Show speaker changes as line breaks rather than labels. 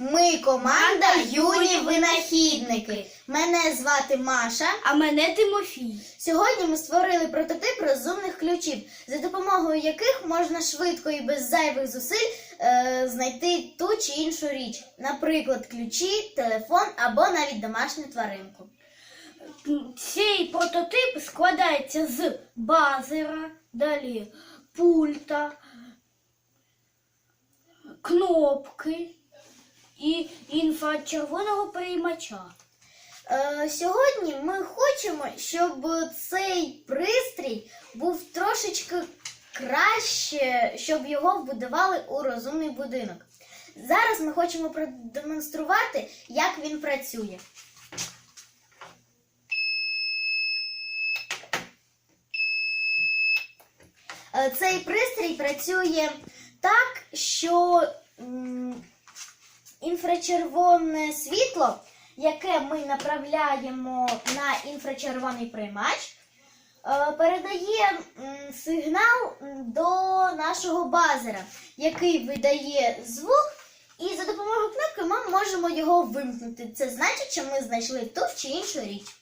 Ми команда юні винахідники. Мене звати Маша.
А мене Тимофій.
Сьогодні ми створили прототип розумних ключів, за допомогою яких можна швидко і без зайвих зусиль е, знайти ту чи іншу річ, наприклад, ключі, телефон або навіть домашню тваринку.
Цей прототип складається з базера, далі пульта, кнопки і інфрачервоного приймача.
Е, сьогодні ми хочемо, щоб цей пристрій був трошечки краще, щоб його вбудували у розумний будинок. Зараз ми хочемо продемонструвати, як він працює. Е, Цей пристрій працює так, що інфрачервоне світло, яке ми направляємо на інфрачервоний приймач, е, передає сигнал до нашого базера, який видає звук, і за допомогою кнопки ми можемо його вимкнути. Це значить, що ми знайшли ту чи іншу річ.